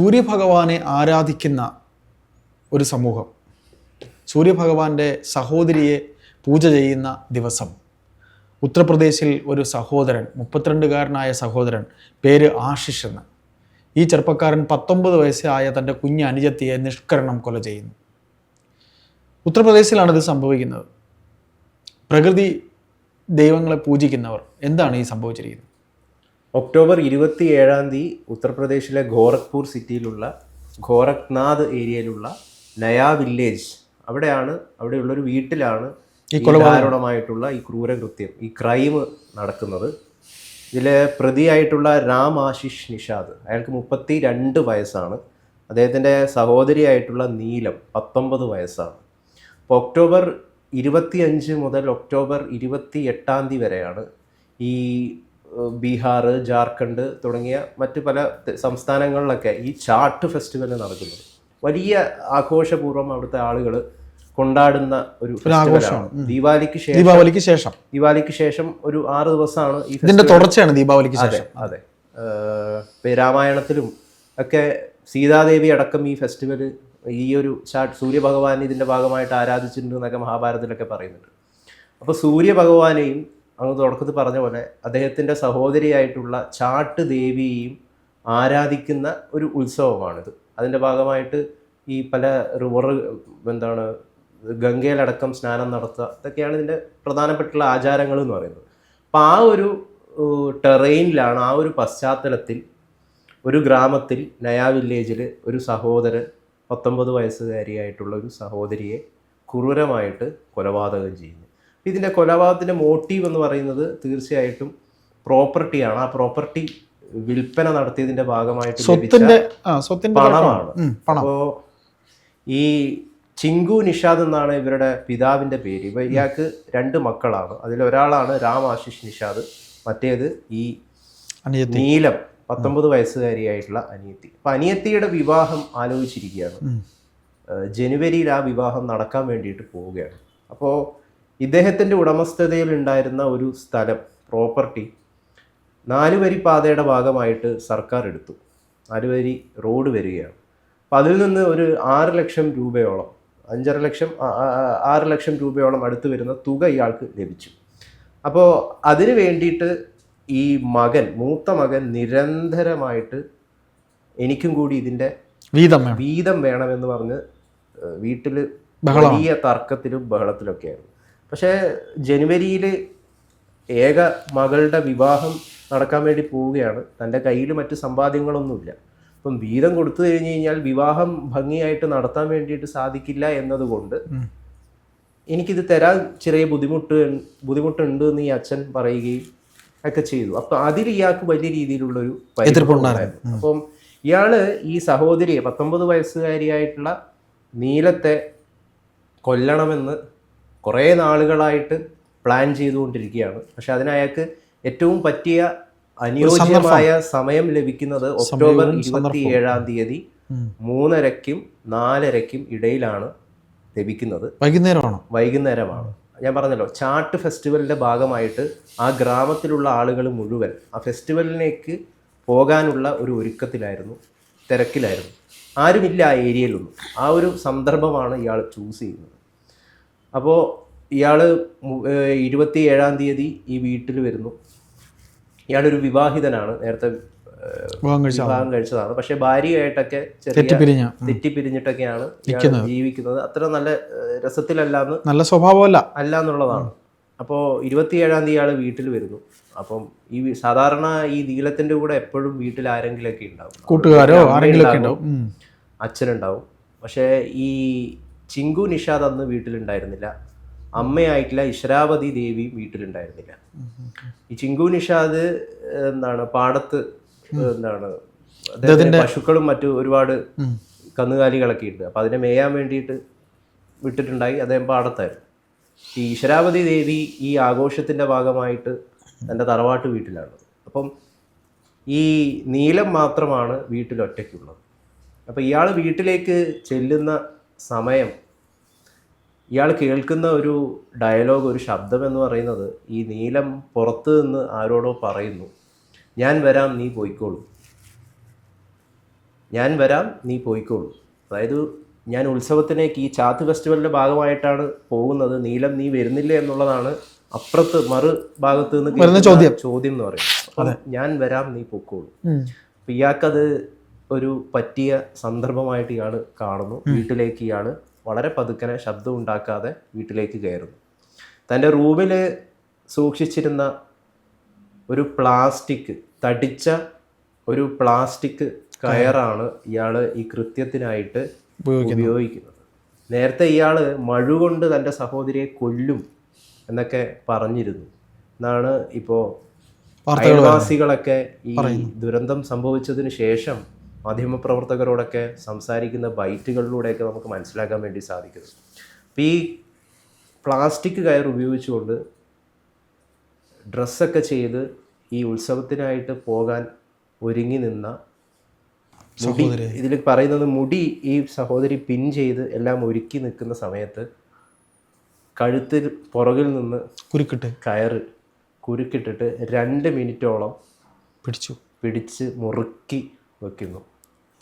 സൂര്യഭഗവാനെ ആരാധിക്കുന്ന ഒരു സമൂഹം. സൂര്യഭഗവാന്റെ സഹോദരിയെ പൂജ ചെയ്യുന്ന ദിവസം. ഉത്തർപ്രദേശിൽ ഒരു സഹോദരൻ മുപ്പത്തിരണ്ടുകാരനായ സഹോദരൻ പേര് ആശിഷ് എന്ന്. ഈ ചെറുപ്പക്കാരൻ പത്തൊമ്പത് വയസ്സായ തന്റെ കുഞ്ഞ് അനുജത്തിയെ നിഷ്കരണം കൊല ചെയ്യുന്നു. ഉത്തർപ്രദേശിലാണ് ഇത് സംഭവിക്കുന്നത്. പ്രകൃതി ദൈവങ്ങളെ പൂജിക്കുന്നവർ എന്താണ് ഈ സംഭവിച്ചിരിക്കുന്നത്? ഒക്ടോബർ ഇരുപത്തി ഏഴാം തീയതി ഉത്തർപ്രദേശിലെ ഗോരഖ്പൂർ സിറ്റിയിലുള്ള ഗോരഖ്നാഥ് ഏരിയയിലുള്ള നയാ വില്ലേജ്. അവിടെയാണ് അവിടെയുള്ളൊരു വീട്ടിലാണ് ഈ കൊലപാതകമായിട്ടുള്ള ഈ ക്രൂരകൃത്യം ഈ ക്രൈം നടക്കുന്നത്. ഇതിലെ പ്രതിയായിട്ടുള്ള രാം ആശിഷ് നിഷാദ് അയാൾക്ക് മുപ്പത്തി രണ്ട് വയസ്സാണ്. അദ്ദേഹത്തിന്റെ സഹോദരിയായിട്ടുള്ള നീലം പത്തൊമ്പത് വയസ്സാണ്. അപ്പോൾ ഒക്ടോബർ ഇരുപത്തി അഞ്ച് മുതൽ ഒക്ടോബർ ഇരുപത്തി എട്ടാം തീയതി വരെയാണ് ഈ ബീഹാർ ജാർഖണ്ഡ് തുടങ്ങിയ മറ്റു പല സംസ്ഥാനങ്ങളിലൊക്കെ ഈ ചാട്ട് ഫെസ്റ്റിവൽ നടക്കുന്നത് വലിയ ആഘോഷപൂർവം അവിടുത്തെ ആളുകൾ കൊണ്ടാടുന്ന ഒരു ആഘോഷമാണ്. ദീപാവലിക്ക് ശേഷം ദീപാവലിക്ക് ശേഷം. ദീപാവലിക്ക് ശേഷം ഒരു ആറ് ദിവസമാണ് ഈ ഇതിന്റെ തുടർച്ചയാണ് ദീപാവലിക്ക് ശേഷം. അതെ. രാമായണത്തിലും ഒക്കെ സീതാദേവി അടക്കം ഈ ഫെസ്റ്റിവൽ ഈ ഒരു ചാട്ട് സൂര്യഭഗവാൻ ഇതിന്റെ ഭാഗമായിട്ട് ആരാധിച്ചിട്ടുണ്ട് എന്നൊക്കെ മഹാഭാരതത്തിലൊക്കെ പറയുന്നുണ്ട്. അപ്പോൾ സൂര്യഭഗവാനെയും അങ്ങ് തുടക്കത്തിൽ പറഞ്ഞ പോലെ അദ്ദേഹത്തിന്റെ സഹോദരിയായിട്ടുള്ള ചാട്ട് ദേവിയെയും ആരാധിക്കുന്ന ഒരു ഉത്സവമാണിത്. അതിന്റെ ഭാഗമായിട്ട് ഈ പല റിവർ എന്താണ് ഗംഗയിലടക്കം സ്നാനം നടത്തുക ഇതൊക്കെയാണ് ഇതിന്റെ പ്രധാനപ്പെട്ടുള്ള ആചാരങ്ങൾ എന്ന് പറയുന്നത്. അപ്പോൾ ആ ഒരു ടെറൈനിലാണ് ആ ഒരു പശ്ചാത്തലത്തിൽ ഒരു ഗ്രാമത്തിൽ നയാ വില്ലേജിൽ ഒരു സഹോദരൻ പത്തൊമ്പത് വയസ്സുകാരിയായിട്ടുള്ള ഒരു സഹോദരിയെ ക്രൂരമായിട്ട് കൊലപാതകം ചെയ്യുന്നു. ഇതിന്റെ കൊലപാതകത്തിന്റെ മോട്ടീവ് എന്ന് പറയുന്നത് തീർച്ചയായിട്ടും പ്രോപ്പർട്ടിയാണ് ആ പ്രോപ്പർട്ടി വിൽപ്പന നടത്തിയതിന്റെ ഭാഗമായിട്ട് പണമാണ്. അപ്പോൾ ഈ ചിങ്കു നിഷാദ് എന്നാണ് ഇവരുടെ പിതാവിന്റെ പേര്. ഇവ ഇയാൾക്ക് രണ്ട് മക്കളാണ്. അതിൽ ഒരാളാണ് രാം ആശിഷ് നിഷാദ് മറ്റേത് ഈ നീലം പത്തൊമ്പത് വയസ്സുകാരിയായിട്ടുള്ള അനിയത്തി. അപ്പൊ അനിയത്തിയുടെ വിവാഹം ആലോചിച്ചിരിക്കുകയാണ്. ജനുവരിയിൽ ആ വിവാഹം നടക്കാൻ വേണ്ടിയിട്ട് പോവുകയാണ്. അപ്പോൾ ഇദ്ദേഹത്തിന്റെ ഉടമസ്ഥതയിൽ ഉണ്ടായിരുന്ന ഒരു സ്ഥലം പ്രോപ്പർട്ടി നാലുവരി പാതയുടെ ഭാഗമായിട്ട് സർക്കാർ എടുത്തു. നാലുവരി റോഡ് വരികയാണ്. അപ്പം അതിൽ നിന്ന് ഒരു ആറ് ലക്ഷം രൂപയോളം അഞ്ചര ലക്ഷം ആറ് ലക്ഷം രൂപയോളം അടുത്ത് വരുന്ന തുക ഇയാൾക്ക് ലഭിച്ചു. അപ്പോൾ അതിന് വേണ്ടിയിട്ട് ഈ മകൻ മൂത്ത മകൻ നിരന്തരമായിട്ട് എനിക്കും കൂടി ഇതിന്റെ വീതം വീതം വേണമെന്ന് പറഞ്ഞ് വീട്ടിൽ വലിയ തർക്കത്തിലും ബഹളത്തിലൊക്കെയായിരുന്നു. പക്ഷേ ജനുവരിയിൽ ഏക മകളുടെ വിവാഹം നടക്കാൻ വേണ്ടി പോവുകയാണ്. തന്റെ കയ്യിൽ മറ്റ് സമ്പാദ്യങ്ങളൊന്നുമില്ല. അപ്പം വീതം കൊടുത്തു കഴിഞ്ഞ് കഴിഞ്ഞാൽ വിവാഹം ഭംഗിയായിട്ട് നടത്താൻ വേണ്ടിയിട്ട് സാധിക്കില്ല എന്നതുകൊണ്ട്. എനിക്കിത് തരാൻ ചെറിയ ബുദ്ധിമുട്ട് ബുദ്ധിമുട്ടുണ്ട് എന്ന് ഈ അച്ഛൻ പറയുകയും ഒക്കെ ചെയ്തു. അപ്പം അതിൽ ഇയാൾക്ക് വലിയ രീതിയിലുള്ളൊരു എതിർപ്പുണ്ടായിരുന്നു. അപ്പം ഇയാൾ ഈ സഹോദരിയെ പത്തൊമ്പത് വയസ്സുകാരിയായിട്ടുള്ള നീലത്തെ കൊല്ലണമെന്ന് കുറേ നാളുകളായിട്ട് പ്ലാൻ ചെയ്തുകൊണ്ടിരിക്കുകയാണ്. പക്ഷെ അതിന് അയാൾക്ക് ഏറ്റവും പറ്റിയ അനുയോജ്യമായ സമയം ലഭിക്കുന്നത് ഒക്ടോബർ ഇരുപത്തി ഏഴാം തീയതി മൂന്നരക്കും മൂന്നരയ്ക്കും നാലരയ്ക്കും ഇടയിലാണ് ലഭിക്കുന്നത്. വൈകുന്നേരമാണ്. വൈകുന്നേരമാണ്. ഞാൻ പറഞ്ഞല്ലോ ചാട്ട് ഫെസ്റ്റിവലിന്റെ ഭാഗമായിട്ട് ആ ഗ്രാമത്തിലുള്ള ആളുകൾ മുഴുവൻ ആ ഫെസ്റ്റിവലിലേക്ക് പോകാനുള്ള ഒരു ഒരുക്കത്തിലായിരുന്നു തിരക്കിലായിരുന്നു. ആരുമില്ല ആ ഏരിയയിലൊന്നും. ആ ഒരു സന്ദർഭമാണ് ഇയാൾ ചൂസ് ചെയ്യുന്നത്. അപ്പോൾ ഇയാൾ ഇരുപത്തി ഏഴാം തീയതി ഈ വീട്ടിൽ വരുന്നു. ഇയാളൊരു വിവാഹിതനാണ്. നേരത്തെ വിവാഹം കഴിച്ചതാണ്. പക്ഷെ ഭാര്യയായിട്ടൊക്കെ ചെറിയ തെറ്റിപ്പിരിഞ്ഞ. തെറ്റിപ്പിരിഞ്ഞിട്ടൊക്കെയാണ് ജീവിക്കുന്നത്. അത്ര നല്ല രസത്തിലല്ലാന്ന് നല്ല സ്വഭാവമല്ല. അല്ല എന്നുള്ളതാണ് അപ്പോൾ ഇരുപത്തിയേഴാം തീയതി ഇയാൾ വീട്ടിൽ വരുന്നു. അപ്പം ഈ സാധാരണ ഈ നീലത്തിന്റെ കൂടെ എപ്പോഴും വീട്ടിൽ ആരെങ്കിലൊക്കെ ഉണ്ടാവും. കൂട്ടുകാരോ അമ്മ ആരെങ്കിലും ഒക്കെ ഉണ്ടാവും, ഉണ്ടാവും അച്ഛനുണ്ടാവും. പക്ഷേ ഈ ചിങ്കു നിഷാദ് അന്ന് വീട്ടിലുണ്ടായിരുന്നില്ല. അമ്മയായിട്ടില്ല ഇശ്രാവതി ദേവി വീട്ടിലുണ്ടായിരുന്നില്ല. ഈ ചിങ്കു നിഷാദ് എന്താണ് പാടത്ത് എന്താണ് അദ്ദേഹത്തിന്റെ പശുക്കളും മറ്റു ഒരുപാട്. കന്നുകാലികളൊക്കെ ഉണ്ട്. അപ്പം അതിനെ മേയാൻ വേണ്ടിയിട്ട് വിട്ടിട്ടുണ്ടായി. അദ്ദേഹം പാടത്തായിരുന്നു. ഈ ഈശ്വരാവതി ദേവി ഈ ആഘോഷത്തിന്റെ ഭാഗമായിട്ട് തന്റെ തറവാട്ട് വീട്ടിലാണ്. അപ്പം ഈ നീലം മാത്രമാണ് വീട്ടിൽ ഒറ്റയ്ക്കുള്ളത്. അപ്പോൾ ഇയാൾ വീട്ടിലേക്ക് ചെല്ലുന്ന സമയം. ഇയാൾ കേൾക്കുന്ന ഒരു ഡയലോഗ് ഒരു ശബ്ദം എന്ന് പറയുന്നത് ഈ നീലം പുറത്ത് നിന്ന് ആരോടോ പറയുന്നു. ഞാൻ വരാം നീ പോയിക്കോളൂ. ഞാൻ വരാം നീ പോയിക്കോളൂ. അതായത് ഞാൻ ഉത്സവത്തിലേക്ക് ഈ ചാത്ത് ഫെസ്റ്റിവലിന്റെ ഭാഗമായിട്ടാണ് പോകുന്നത്. നീലം നീ വരുന്നില്ല? എന്നുള്ളതാണ് അപ്പുറത്ത് മറു ഭാഗത്ത് നിന്ന് ചോദ്യം. ചോദ്യം എന്ന് പറയുന്നത്. അപ്പം ഞാൻ വരാം നീ പൊക്കോളൂ. അപ്പം അപ്പൊ ഇയാൾക്കത് ഒരു പറ്റിയ സന്ദർഭമായിട്ട് ഇയാൾ കാണുന്നു. വീട്ടിലേക്ക് ഇയാൾ വളരെ പതുക്കനെ ശബ്ദം ഉണ്ടാക്കാതെ വീട്ടിലേക്ക് കയറുന്നു. തന്റെ റൂമിൽ സൂക്ഷിച്ചിരുന്ന ഒരു പ്ലാസ്റ്റിക് തടിച്ച ഒരു പ്ലാസ്റ്റിക് കയറാണ് ഇയാൾ ഈ കൃത്യത്തിനായിട്ട് ഉപയോഗിക്കുന്നത്. നേരത്തെ ഇയാൾ മഴുകൊണ്ട് തന്റെ സഹോദരിയെ കൊല്ലും എന്നൊക്കെ പറഞ്ഞിരുന്നു. എന്നാണ് ഇപ്പോൾ അയൽവാസികളൊക്കെ ഈ ദുരന്തം സംഭവിച്ചതിന് ശേഷം മാധ്യമപ്രവർത്തകരോടൊക്കെ സംസാരിക്കുന്ന ബൈറ്റുകളിലൂടെയൊക്കെ നമുക്ക് മനസ്സിലാക്കാൻ വേണ്ടി സാധിക്കുന്നു. അപ്പം ഈ പ്ലാസ്റ്റിക് കയർ ഉപയോഗിച്ചുകൊണ്ട് ഡ്രസ്സൊക്കെ ചെയ്ത് ഈ ഉത്സവത്തിനായിട്ട് പോകാൻ ഒരുങ്ങി നിന്ന മുടി സഹോദരി. ഇതിൽ പറയുന്നത് മുടി ഈ സഹോദരി പിൻ ചെയ്ത് എല്ലാം ഒരുക്കി നിൽക്കുന്ന സമയത്ത് കഴുത്തിൽ പുറകിൽ നിന്ന് കുരുക്കിട്ട്. കയറ് കുരുക്കിട്ടിട്ട് രണ്ട് മിനിറ്റോളം പിടിച്ചു. പിടിച്ച് മുറുക്കി വെക്കുന്നു.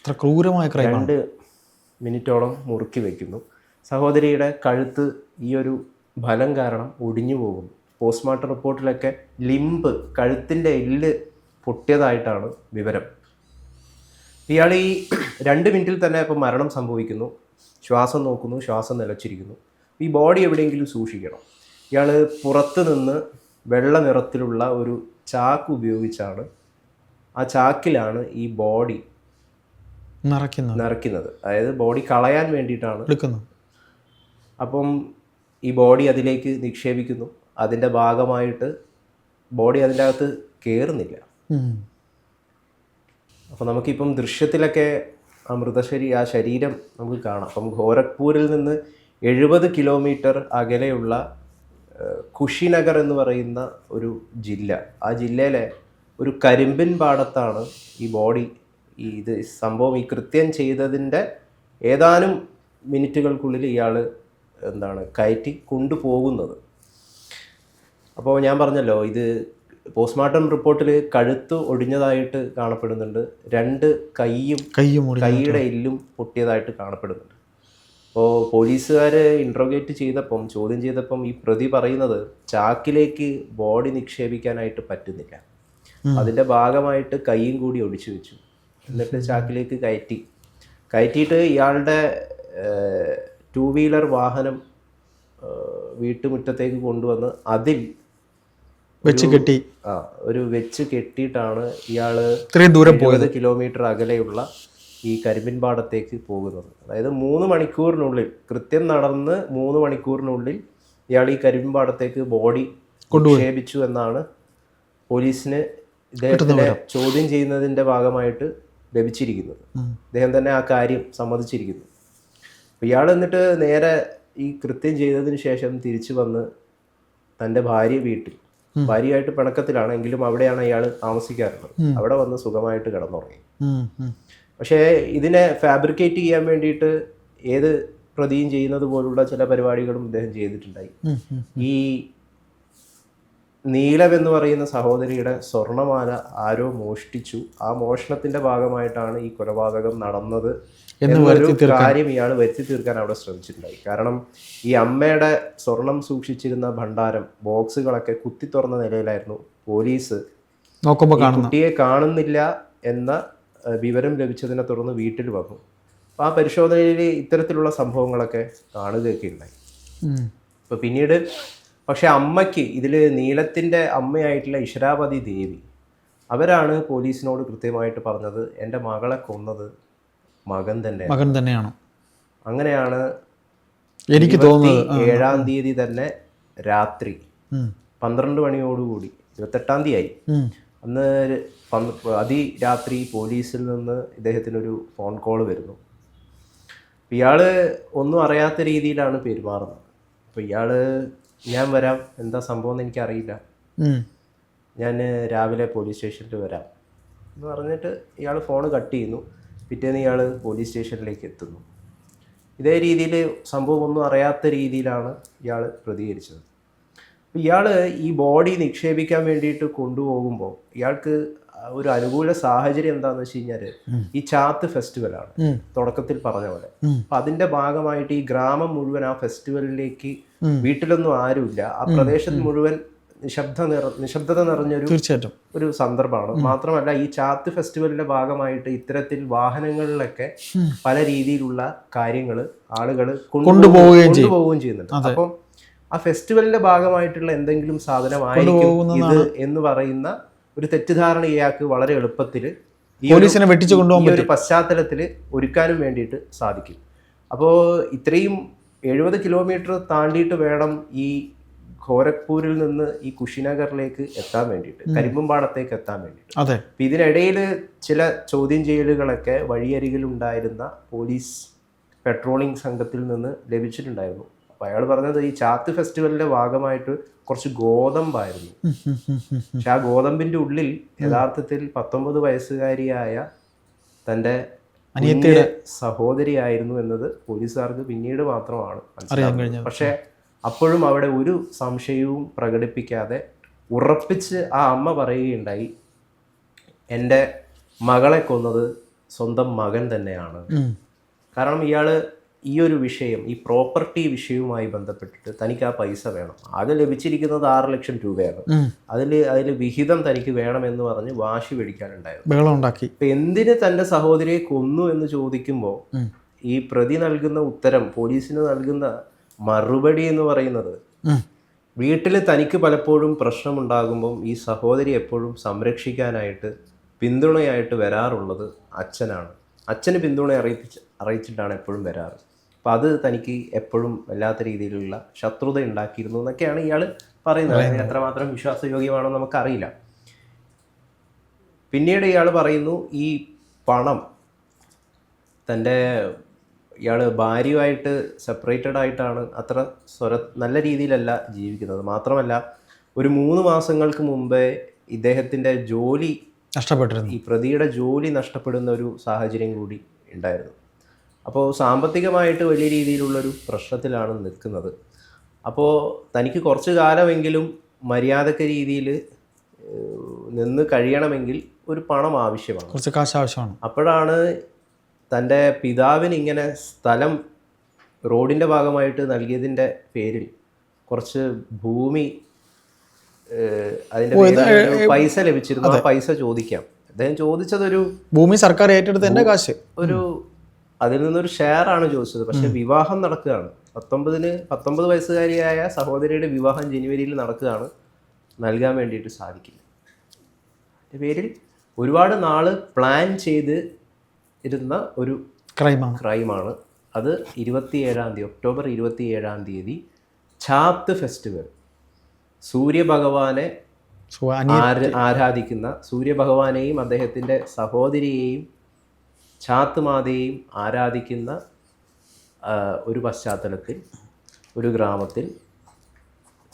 അത്ര ക്രൂരമായ ക്രൈമാണ്. രണ്ട് മിനിറ്റോളം മുറുക്കി വയ്ക്കുന്നു സഹോദരിയുടെ കഴുത്ത് ഈ ഒരു ഫലം കാരണം ഒടിഞ്ഞു പോകുന്നു. പോസ്റ്റ്മോർട്ടം റിപ്പോർട്ടിലൊക്കെ ലിംബ് കഴുത്തിന്റെ എല്ല് പൊട്ടിയതായിട്ടാണ് വിവരം. ഇയാൾ ഈ രണ്ട് മിനിറ്റിൽ തന്നെ ഇപ്പം മരണം സംഭവിക്കുന്നു. ശ്വാസം നോക്കുന്നു ശ്വാസം നിലച്ചിരിക്കുന്നു. ഈ ബോഡി എവിടെയെങ്കിലും സൂക്ഷിക്കണം. ഇയാൾ പുറത്ത് നിന്ന് വെള്ള നിറത്തിലുള്ള ഒരു ചാക്ക് ഉപയോഗിച്ചാണ് ആ ചാക്കിലാണ് ഈ ബോഡി നിറയ്ക്കുന്നത്. അതായത് ബോഡി കളയാൻ വേണ്ടിയിട്ടാണ്. എടുക്കുന്നത് അപ്പം ഈ ബോഡി അതിലേക്ക് നിക്ഷേപിക്കുന്നു. അതിന്റെ ഭാഗമായിട്ട് ബോഡി അതിന്റെ അകത്ത് കയറുന്നില്ല അപ്പം അപ്പോൾ നമുക്കിപ്പം ദൃശ്യത്തിലൊക്കെ ആ മൃതശരീ ആ ശരീരം നമുക്ക് കാണാം. അപ്പം ഗോരഖ്പൂരിൽ നിന്ന് എഴുപത് കിലോമീറ്റർ അകലെയുള്ള കുഷിനഗർ എന്ന് പറയുന്ന ഒരു ജില്ല. ആ ജില്ലയിലെ ഒരു കരിമ്പിൻ പാടത്താണ് ഈ ബോഡി ഈ ഇത് സംഭവം ഈ കൃത്യം ചെയ്തതിന്റെ ഏതാനും മിനിറ്റുകൾക്കുള്ളിൽ ഇയാൾ എന്താണ് കയറ്റി കൊണ്ടുപോകുന്നത്. അപ്പോൾ ഞാൻ പറഞ്ഞല്ലോ ഇത് പോസ്റ്റ്മോർട്ടം റിപ്പോർട്ടിൽ കഴുത്ത് ഒടിഞ്ഞതായിട്ട് കാണപ്പെടുന്നുണ്ട്. രണ്ട് കൈയും കൈയും കൈയുടെ എല്ലും പൊട്ടിയതായിട്ട് കാണപ്പെടുന്നുണ്ട്. അപ്പോൾ പോലീസുകാരെ ഇൻട്രോഗേറ്റ് ചെയ്തപ്പം ചോദ്യം ചെയ്തപ്പം ഈ പ്രതി പറയുന്നത് ചാക്കിലേക്ക് ബോഡി നിക്ഷേപിക്കാനായിട്ട് പറ്റുന്നില്ല. അതിന്റെ ഭാഗമായിട്ട് കൈയും കൂടി ഒടിച്ചു വെച്ചു. എന്നിട്ട് ചാക്കിലേക്ക് കയറ്റി. കയറ്റിയിട്ട് ഇയാളുടെ ടു വീലർ വാഹനം വീട്ടുമുറ്റത്തേക്ക് കൊണ്ടുവന്ന് അതിൽ വെച്ച് കെട്ടി. ആ ഒരു വെച്ച് കെട്ടിയിട്ടാണ് ഇയാൾ ഇത്രയും ദൂരം ഇരുപത് കിലോമീറ്റർ അകലെയുള്ള ഈ കരിമ്പിൻപാടത്തേക്ക് പോകുന്നത്. അതായത് മൂന്ന് മണിക്കൂറിനുള്ളിൽ കൃത്യം നടന്ന് മൂന്ന് മണിക്കൂറിനുള്ളിൽ ഇയാൾ ഈ കരിമ്പിൻപാടത്തേക്ക് ബോഡി നിക്ഷേപിച്ചു എന്നാണ് പോലീസിന് ഇദ്ദേഹത്തിനെ ചോദ്യം ചെയ്യുന്നതിന്റെ ഭാഗമായിട്ട് ലഭിച്ചിരിക്കുന്നത്. അദ്ദേഹം തന്നെ ആ കാര്യം സമ്മതിച്ചിരിക്കുന്നു. ഇയാൾ എന്നിട്ട് നേരെ ഈ കൃത്യം ചെയ്തതിന് ശേഷം തിരിച്ചു വന്ന് തന്റെ ഭാര്യ വീട്ടിൽ ഭാര്യയായിട്ട് പിണക്കത്തിലാണ് എങ്കിലും അവിടെയാണ് അയാൾ താമസിക്കാറുള്ളത്. അവിടെ വന്ന് സുഖമായിട്ട് കിടന്നുറങ്ങി. പക്ഷേ ഇതിനെ ഫാബ്രിക്കേറ്റ് ചെയ്യാൻ വേണ്ടിയിട്ട് ഏത് പ്രതിയും ചെയ്യുന്നത് പോലുള്ള ചില പരിപാടികളും അദ്ദേഹം ചെയ്തിട്ടുണ്ടായി. ഈ നീലം എന്ന് പറയുന്ന സഹോദരിയുടെ സ്വർണമാല ആരോ മോഷ്ടിച്ചു. ആ മോഷണത്തിന്റെ ഭാഗമായിട്ടാണ് ഈ കൊലപാതകം നടന്നത് എന്ന് എന്നൊരു കാര്യം ഇയാൾ വരുത്തി തീർക്കാൻ അവിടെ ശ്രമിച്ചിട്ടുണ്ടായി. കാരണം ഈ അമ്മയുടെ സ്വർണം സൂക്ഷിച്ചിരുന്ന ഭണ്ഡാരം ബോക്സുകളൊക്കെ കുത്തി തുറന്ന നിലയിലായിരുന്നു പോലീസ്. കുട്ടിയെ കാണുന്നില്ല എന്ന വിവരം ലഭിച്ചതിനെ തുടർന്ന് വീട്ടിൽ വന്നു. അപ്പോൾ ആ പരിശോധനയിൽ ഇത്തരത്തിലുള്ള സംഭവങ്ങളൊക്കെ കാണുകയൊക്കെ ഉണ്ടായി. അപ്പൊ അപ്പോൾ പിന്നീട് പക്ഷെ അമ്മയ്ക്ക് ഇതിൽ നീലത്തിന്റെ അമ്മയായിട്ടുള്ള ഇഷരാവതി ദേവി അവരാണ് പോലീസിനോട് കൃത്യമായിട്ട് പറഞ്ഞത് എന്റെ മകളെ കൊന്നത് മകൻ തന്നെ മകൻ തന്നെയാണ്. അങ്ങനെയാണ് എനിക്ക് തോന്നുന്നത് ഏഴാം തീയതി തന്നെ രാത്രി. പന്ത്രണ്ട് മണിയോടുകൂടി ഇരുപത്തെട്ടാം തീയതി ആയി അന്ന് അതി അതിരാത്രി പോലീസിൽ നിന്ന് ഇദ്ദേഹത്തിനൊരു ഫോൺ കോൾ വരുന്നു. ഇയാൾ ഇയാൾ ഒന്നും അറിയാത്ത രീതിയിലാണ് പെരുമാറുന്നത്. അപ്പോൾ ഇയാൾ ഞാൻ വരാം. എന്താ സംഭവം എന്ന് എനിക്കറിയില്ല. ഞാൻ രാവിലെ പോലീസ് സ്റ്റേഷനിൽ വരാം. എന്ന് പറഞ്ഞിട്ട് ഇയാൾ ഫോൺ കട്ട് ചെയ്യുന്നു. പിറ്റേന്ന് ഇയാൾ പോലീസ് സ്റ്റേഷനിലേക്ക് എത്തുന്നു. ഇതേ രീതിയിൽ സംഭവം ഒന്നും അറിയാത്ത രീതിയിലാണ് ഇയാൾ പ്രതികരിച്ചത്. ഇയാൾ ഈ ബോഡി നിക്ഷേപിക്കാൻ വേണ്ടിയിട്ട് കൊണ്ടുപോകുമ്പോൾ ഇയാൾക്ക് ഒരു അനുകൂല സാഹചര്യം എന്താണെന്ന് വെച്ച് കഴിഞ്ഞാൽ ഈ ചാത്ത് ഫെസ്റ്റിവലാണ്. തുടക്കത്തിൽ പറഞ്ഞ പോലെ. അപ്പം അതിന്റെ ഭാഗമായിട്ട് ഈ ഗ്രാമം മുഴുവൻ ആ ഫെസ്റ്റിവലിലേക്ക് വീട്ടിലൊന്നും ആരുമില്ല. ആ പ്രദേശത്ത് മുഴുവൻ നിശബ്ദ നിറ നിശബ്ദത നിറഞ്ഞൊരു തീർച്ചയായിട്ടും. ഒരു സന്ദർഭമാണ്. മാത്രമല്ല ഈ ചാത്ത് ഫെസ്റ്റിവലിന്റെ ഭാഗമായിട്ട് ഇത്തരത്തിൽ വാഹനങ്ങളിലൊക്കെ പല രീതിയിലുള്ള കാര്യങ്ങൾ ആളുകൾ കൊണ്ടുപോവുകയും. കൊണ്ടുപോവുകയും ചെയ്യുന്നുണ്ട്. അപ്പം ആ ഫെസ്റ്റിവലിന്റെ ഭാഗമായിട്ടുള്ള എന്തെങ്കിലും സാധനമായിരിക്കും ഇത് എന്ന് പറയുന്ന ഒരു തെറ്റിദ്ധാരണ ഇയാൾക്ക് വളരെ എളുപ്പത്തിൽ പോലീസിനെ വെട്ടിച്ചു കൊണ്ടുപോകാൻ ഒരു പശ്ചാത്തലത്തിൽ ഒരുക്കാനും വേണ്ടിയിട്ട് സാധിക്കും. അപ്പോൾ ഇത്രയും എഴുപത് കിലോമീറ്റർ താണ്ടിയിട്ട് വേണം ഈ ഖോരക്പൂരിൽ നിന്ന് ഈ കുഷിനഗറിലേക്ക് എത്താൻ വേണ്ടിയിട്ട് കരിമ്പുംപാടത്തേക്ക് എത്താൻ വേണ്ടിയിട്ട്. അതെ. അപ്പം ഇതിനിടയിൽ ചില ചോദ്യം ചെയ്യലുകളൊക്കെ വഴിയരികിൽ ഉണ്ടായിരുന്ന പോലീസ് പെട്രോളിംഗ് സംഘത്തിൽ നിന്ന് ലഭിച്ചിട്ടുണ്ടായിരുന്നു. അപ്പം അയാൾ പറഞ്ഞത് ഈ ചാത്ത് ഫെസ്റ്റിവലിന്റെ ഭാഗമായിട്ട് കുറച്ച് ഗോതമ്പായിരുന്നു. പക്ഷെ ആ ഗോതമ്പിന്റെ ഉള്ളിൽ യഥാർത്ഥത്തിൽ പത്തൊമ്പത് വയസ്സുകാരിയായ തന്റെ അനിയത്തിയുടെ സഹോദരിയായിരുന്നു എന്നത് പോലീസുകാർക്ക് പിന്നീട് മാത്രമാണ് അറിയാൻ പക്ഷേ അപ്പോഴും അവിടെ ഒരു സംശയവും പ്രകടിപ്പിക്കാതെ ഉറപ്പിച്ച് ആ അമ്മ പറയുകയുണ്ടായി എന്റെ മകളെ കൊന്നത് സ്വന്തം മകൻ തന്നെയാണ്. കാരണം ഇയാൾ ഈ ഒരു വിഷയം ഈ പ്രോപ്പർട്ടി വിഷയവുമായി ബന്ധപ്പെട്ടിട്ട് തനിക്ക് ആ പൈസ വേണം. അത് ലഭിച്ചിരിക്കുന്നത് ആറ് ലക്ഷം രൂപയാണ്. അതിൽ അതിൽ വിഹിതം തനിക്ക് വേണമെന്ന് പറഞ്ഞ് വാശി പിടിക്കാനുണ്ടായിരുന്നു ഇപ്പൊ എന്തിന് തന്റെ സഹോദരിയെ കൊന്നു എന്ന് ചോദിക്കുമ്പോൾ ഈ പ്രതി നൽകുന്ന ഉത്തരം പോലീസിന് നൽകുന്ന മറുപടി എന്ന് പറയുന്നത്. വീട്ടിൽ തനിക്ക് പലപ്പോഴും പ്രശ്നമുണ്ടാകുമ്പം ഈ സഹോദരി എപ്പോഴും സംരക്ഷിക്കാനായിട്ട് പിന്തുണയായിട്ട് വരാറുള്ളത് അച്ഛനാണ്. അച്ഛന് പിന്തുണ അറിയിപ്പിച്ച് അറിയിച്ചിട്ടാണ് എപ്പോഴും വരാറ്. അപ്പം അത് തനിക്ക് എപ്പോഴും വല്ലാത്ത രീതിയിലുള്ള ശത്രുത ഉണ്ടാക്കിയിരുന്നു എന്നൊക്കെയാണ് ഇയാൾ പറയുന്നത്. അതിന് എത്രമാത്രം വിശ്വാസയോഗ്യമാണോ നമുക്കറിയില്ല. പിന്നീട് ഇയാൾ പറയുന്നു ഈ പണം തന്റെ ഇയാൾ ഭാര്യയുമായിട്ട് സെപ്പറേറ്റഡ് ആയിട്ടാണ് അത്ര സ്വര നല്ല രീതിയിലല്ല ജീവിക്കുന്നത്. മാത്രമല്ല ഒരു മൂന്ന് മാസങ്ങൾക്ക് മുമ്പേ ഇദ്ദേഹത്തിന്റെ ജോലി നഷ്ടപ്പെട്ടിരുന്നു. ഈ പ്രതിയുടെ ജോലി നഷ്ടപ്പെടുന്ന ഒരു സാഹചര്യം കൂടി ഉണ്ടായിരുന്നു. അപ്പോൾ സാമ്പത്തികമായിട്ട് വലിയ രീതിയിലുള്ളൊരു പ്രശ്നത്തിലാണ് നിൽക്കുന്നത്. അപ്പോൾ തനിക്ക് കുറച്ച് കാലമെങ്കിലും മര്യാദക്ക രീതിയിൽ നിന്ന് കഴിയണമെങ്കിൽ ഒരു പണം ആവശ്യമാണ്. കുറച്ച് കാശ് ആവശ്യമാണ്. അപ്പോഴാണ് തന്റെ പിതാവിന് ഇങ്ങനെ സ്ഥലം റോഡിന്റെ ഭാഗമായിട്ട് നൽകിയതിന്റെ പേരിൽ കുറച്ച് ഭൂമി അതിന്റെ പൈസ ലഭിച്ചിരുന്നു. ആ പൈസ ചോദിക്കാം. അദ്ദേഹം ചോദിച്ചതൊരു ഭൂമി സർക്കാർ ഏറ്റെടുത്തതിന്റെ കാശ്. ഒരു അതിൽ നിന്നൊരു ഷെയർ ആണ് ചോദിച്ചത്. പക്ഷെ വിവാഹം നടക്കുകയാണ്. പത്തൊമ്പതിന് പത്തൊമ്പത് വയസ്സുകാരിയായ സഹോദരിയുടെ വിവാഹം ജനുവരിയിൽ നടക്കുകയാണ്. നൽകാൻ വേണ്ടിയിട്ട് സാധിക്കില്ല. അതിന്റെ പേരിൽ ഒരുപാട് നാൾ പ്ലാൻ ചെയ്ത് ഇരുന്ന ഒരു ക്രൈമാണ്. ക്രൈമാണ്. അത് ഇരുപത്തിയേഴാം തീയതി ഒക്ടോബർ ഇരുപത്തിയേഴാം തീയതി ഛാത്ത് ഫെസ്റ്റിവൽ. സൂര്യഭഗവാനെ ആരാധിക്കുന്ന സൂര്യഭഗവാനെയും അദ്ദേഹത്തിന്റെ സഹോദരിയെയും ചാത്തുമാതയെയും ആരാധിക്കുന്ന ഒരു പശ്ചാത്തലത്തിൽ ഒരു ഗ്രാമത്തിൽ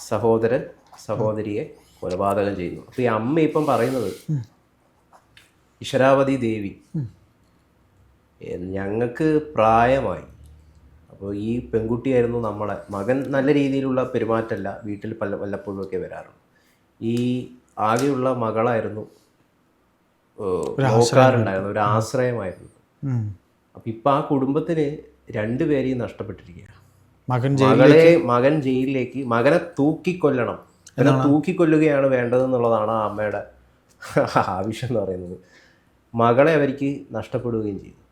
സഹോദരൻ സഹോദരിയെ കൊലപാതകം ചെയ്യുന്നു. അപ്പോൾ ഈ അമ്മ ഇപ്പം പറയുന്നത് ഇശരാവതി ദേവി ഞങ്ങൾക്ക് പ്രായമായി. അപ്പോൾ ഈ പെൺകുട്ടിയായിരുന്നു നമ്മളെ. മകൻ നല്ല രീതിയിലുള്ള പെരുമാറ്റമല്ല വീട്ടിൽ പല വല്ലപ്പോഴും ഒക്കെ വരാറുണ്ട്. ഈ ആകെയുള്ള മകളായിരുന്നു നോക്കാറുണ്ടായിരുന്നു ഒരു ആശ്രയമായിരുന്നു. അപ്പൊ ഇപ്പം ആ കുടുംബത്തിന് രണ്ടുപേരെയും നഷ്ടപ്പെട്ടിരിക്കുക മകൻ മകളെ മകൻ ജയിലിലേക്ക് മകനെ തൂക്കിക്കൊല്ലണം. എന്നാൽ തൂക്കിക്കൊല്ലുകയാണ് വേണ്ടതെന്നുള്ളതാണ് ആ അമ്മയുടെ ആവശ്യം എന്ന് പറയുന്നത്. മകളെ അവർക്ക് നഷ്ടപ്പെടുകയും ചെയ്തു.